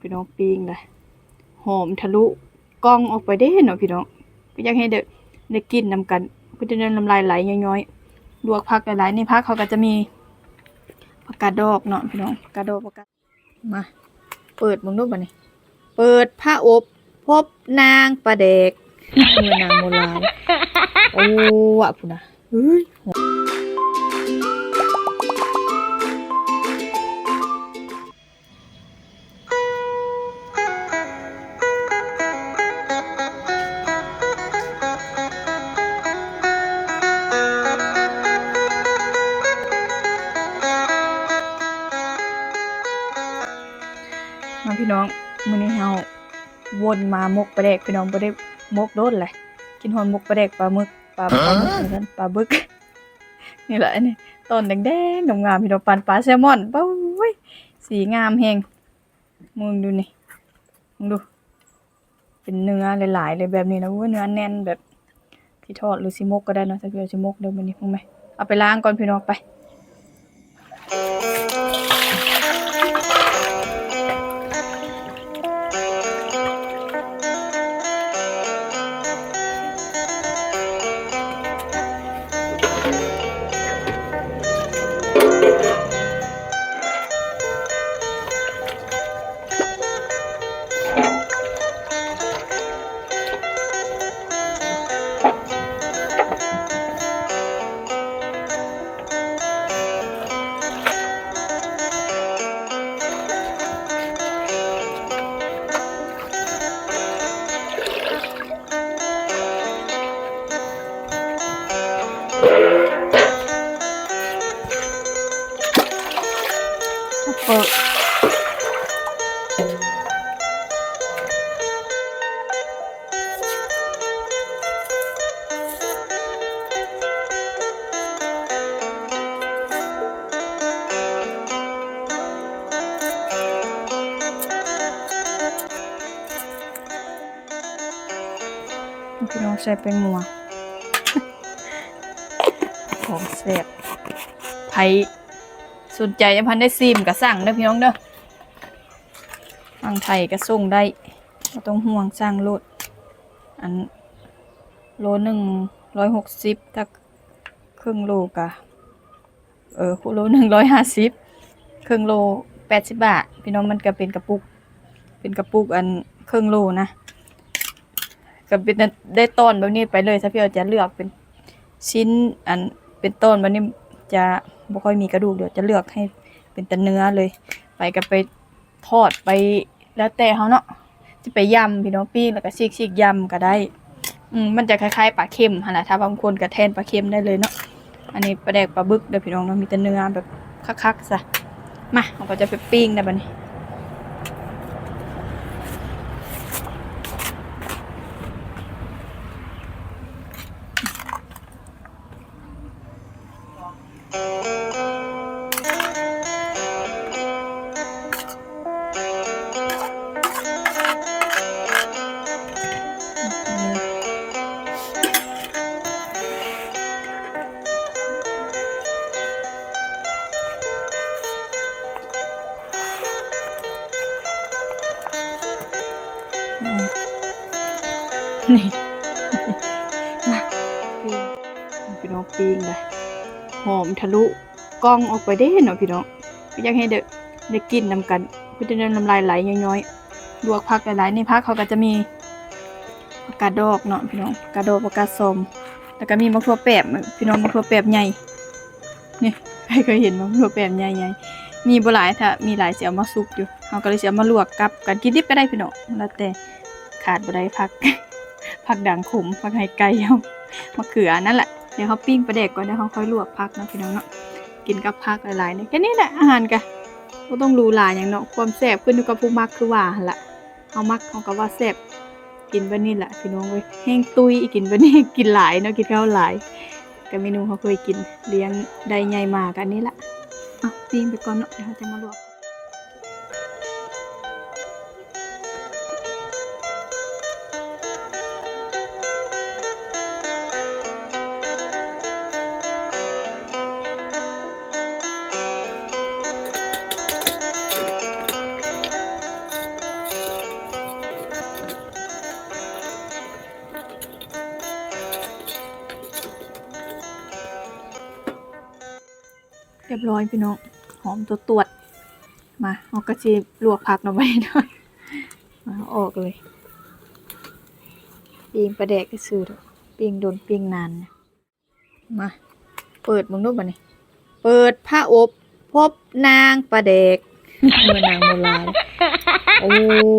พี่น้องปิ้งเลยหอมทะลุกล้องออกไปได้เนาะพี่น้องก็อยากให้เด็กได้กินนำกันก็จะได้น้ำลายไหลย้อยๆลวกผักหลายๆนี่ผักเขาก็จะมีผักกาดดอกเนาะพี่น้องผักกาดดอกผักกาดมา เปิดมึงดูบ่นี่เปิดผ้าอบ พบนางปลาเด็กเมือนางโมลานโอ้วะพุ่นนะเฮ้ย พี่น้องมื้อนี้เฮาวนมามกปลาแดกพี่น้องบ่ได้มกโดนเลยกินฮอนมกปลาแดกปลาหมึกปลาปลาหมึกเหมือนกันปลาบึก นี่แหละอันนี้ต้นแดงๆงามๆพี่น้องปานปลาแซลมอนเบ้ยสีงามแฮงมึงดูนี่มึงดู เป็นเนื้อหลายๆเลยแบบนี้นะเว้ยเนื้อแน่นแบบที่ทอดหรือสิมกก็ได้เนาะถ้าเกิดสิมกเดี๋ยวมื้อนี้คงไหมเอาไปล้างก่อนพี่น้องไป ใส่เป็นงัวของแซ่บไผสนใจยังพันได้ซิมก็สั่งเด้อพี่น้องเด้อฟังไทยก็ส่งได้ไม่ต้องห่วงสั่งโลด อันโลหนึ่งร้อยหกสิบถ้าครึ่งโลกะเออโลหนึ่งร้อยห้าสิบครึ่งโลแปดสิบบาท พี่น้องมันก็เป็นกระปุก เป็นกระปุกอันครึ่งโลนะ ก็เป็นได้ต้นแบบนี้ไปเลยถ้าพี่เอาจะเลือกเป็นชิ้นอันเป็นต้นแบบนี้จะบ่ค่อยมีกระดูกเดี๋ยวจะเลือกให้เป็นแต่เนื้อเลย ไปก็ไปทอดไปแล้วแต่เขาเนาะจะไปยำพี่น้องปิ้งแล้วก็ซีกซีกยำก็ได้อืมมันจะคล้ายๆปลาเค็มหั่นะถ้าบางคนก็แทนปลาเค็มได้เลยเนาะอันนี้ปลาแดกปลาบึกเด้อพี่น้องเนามีแต่เนื้อแบบคักๆซะมาเราก็จะไปปิ้งนะบัดนี้ นี่มาปิ้งพี่น้องปิ้งเลยหอมทะลุกล้องออกไปได้เนาะพี่น้องก็อยากให้เด็กได้กินนำกันก็จะได้น้ำลายไหลย้อยๆลวกผักหลายๆในี่ผักเขาก็จะมีผักกาดดอกเนาะพี่น้องกาดดอกผักกาดส้มแล้วก็มีมะทั่วแปบพี่น้องมะทั่วแปบใหญ่นี่ใครเคยเห็นมะทั่วแปบใหญ่ๆมีบ่หลายถ้ามีหลายสิเอามาซุกอยู่เขาก็เลยเสิเอามาลวกกับกันกินดิบก็ได้พี่น้องแล้วแต่ขาดบ่ได้พัก พักด่างขมพักไห้ไก่เอามะเขือนั่นแหละ เดี๋ยวเขาปิ้งปลาแดกก่อนเดี๋ยวเขาค่อยลวกพักนะพี่น้องเนาะ กินกับพักหลายๆเนี่ยแค่นี้แหละอาหารกะก็ต้องรู้หลายอย่างเนาะ ความแซ่บขึ้นอยู่กับผู้มักคือว่าหั่นละเอามักเขาก็ว่าแซ่บกินแบบนี้แหละพี่น้องเว้ยแห้งตุยอีกกินแบบนี้กินหลายเนาะกินข้าวหลายกับเมนูเขาเคยกินเลี้ยงได้ใหญ่มากอันนี้แหละเอาปิ้งไปก่อนเนาะเดี๋ยวเขาจะมาลวก รียบร้อยพี่น้องหอมตัวตรวจมาเอากระเจี๊ยบลวกผักหน่อยหน่อยมาออกเลยปิงประแดกก็ซื้อปิงโดนปิงนานมาเปิดมึงดูบ่นี่เปิดผ้าอบพบนางประแดกเมื่อนางโบราณโอ้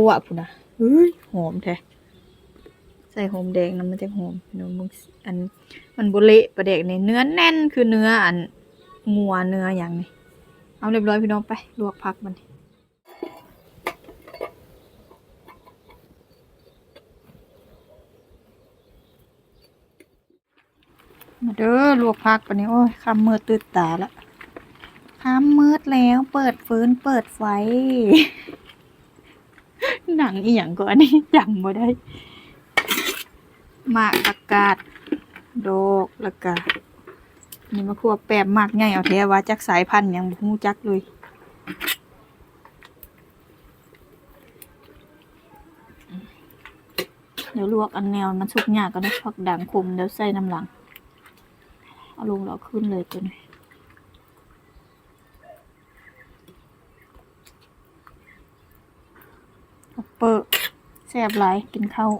วะพุ่นนะเฮ้ยหอมแท้ใส่หอมแดงน้ำมันจะหอมพี่น้องมึงอันมันบุเละประเด็กนี่เนื้อแน่นคือเนื้ออัน งัวเนื้ออย่างนี้เอาเรียบร้อยพี่น้องไปลวกผักมันมาเด้อลวกผักปะนี้โอ้ยคำมืดตื่นตาละคำมืดแล้วเปิดฟืนเปิดไฟ หนังอีหยังก่อนนี่จำบ่ได้มากอากาศดอกแล้วก็ นี่มะครัวแปบมากใหญ่เอาแท้ว่าจักสายพันธุ์ยังบ่ฮู้จักเลยเดี๋ยวลวกอันแนวมันสุกยากก็ได้ผักด่างคมเดี๋ยวใส่น้ำหลัง เอาลงแล้วขึ้นเลยตัวนี้เปิดแซ่บหลายกินข้าว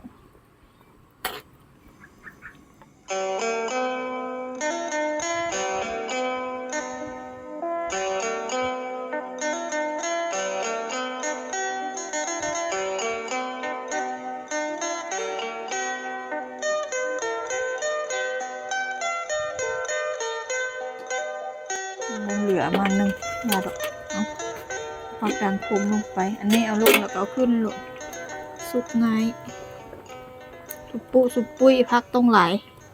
เหลือมาหนึ่งย่าดอกเอาเอาดังคมลงไป อันนี้เอาลงแล้วก็เอาขึ้นลงสุกง่ายสุปปุสุปปุ้ยพักตรงไหล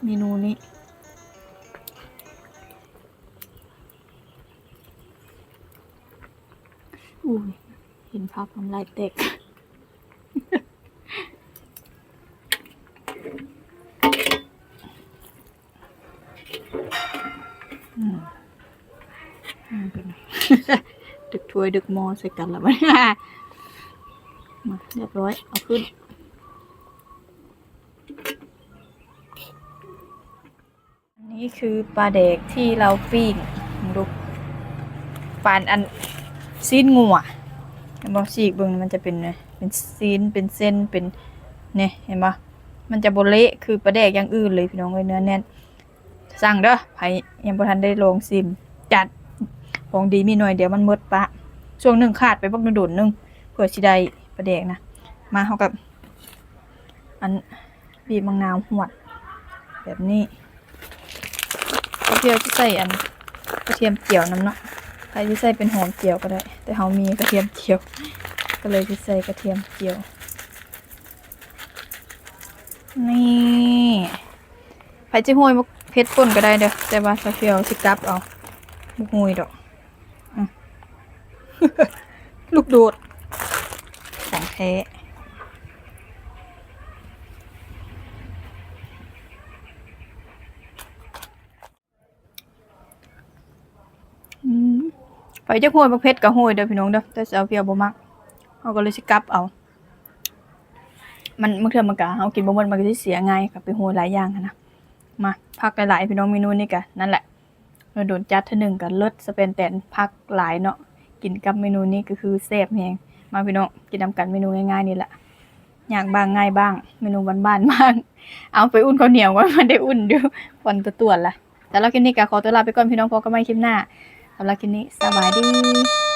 เมนูนี้อุ้ยเห็นพักทำลายเต็กอืม ดึกถ้วยดึกมอใส่กันแล้วมันมาเรียบร้อย เอาขึ้น อันนี้คือปลาเด็กที่เราปิ้งดูปานอันซีนงัวเห็นบ่ฉีกเบิ่งมันจะเป็นไงเป็นซีนเป็นเส้นเป็นเนี่ยเห็นบ่มันจะโบเละคือปลาแดกอย่างอื่นเลยพี่น้องเอ้ยเนื้อแน่น สั่งเด้อไผยังบ่ทันได้ลองซิม จัด ของดีมีหน่อยเดี๋ยวมันหมดปะช่วงหนึ่งขาดไปบักโดนหนึ่งเพื่อสิได้ประแดกนะ มาเฮากับ อันบีบมะนาวหวด แบบนี้กระเทียมที่ใส่อันกระเทียมเจียวน้ำเนาะใครที่ใส่เป็นหอมเจียวก็ได้ แต่เฮามีกระเทียมเจียว ก็เลยที่ใส่กระเทียมเจียว นี่ไผจะห้วยมักเพชรป่นก็ได้เด้อแต่ว่าซาเฟียวสิกลับเอาบ่ห้วยดอก ลูกโดด ของแท้อืมไปจะห้วยบักเพชรกับห้วยเด้อพี่น้องเด้อแต่สาวเพียวบ่มักเขาก็เลยสิกลับเอา มันบางเทื่อมันก็เฮากินบ่หมดมันก็สิเสียง่ายกับไปหวยหลายอย่างหันนะมาพักหลายๆพี่น้องเมนูนี้ก็นั่นแหละเราโดนจัดเทื่อหนึงก็เลิศสเปนแตนพักหลายเนาะ กินกับเมนูนี้ก็คือแซ่บแฮงมาพี่น้องกินนำกันเมนูง่ายๆนี่แหละอยากบ้างง่ายบ้าง เมนูบ้านๆบ้าง เอาไปอุ่นข้าวเหนียวว่ามันได้อุ่นอยู่วันตัวตวนละแต่เราคลิปนี้ก็ขอตัวลาไปก่อนพี่น้องพบกันใหม่คลิปหน้าสำหรับคลิปนี้สบายดี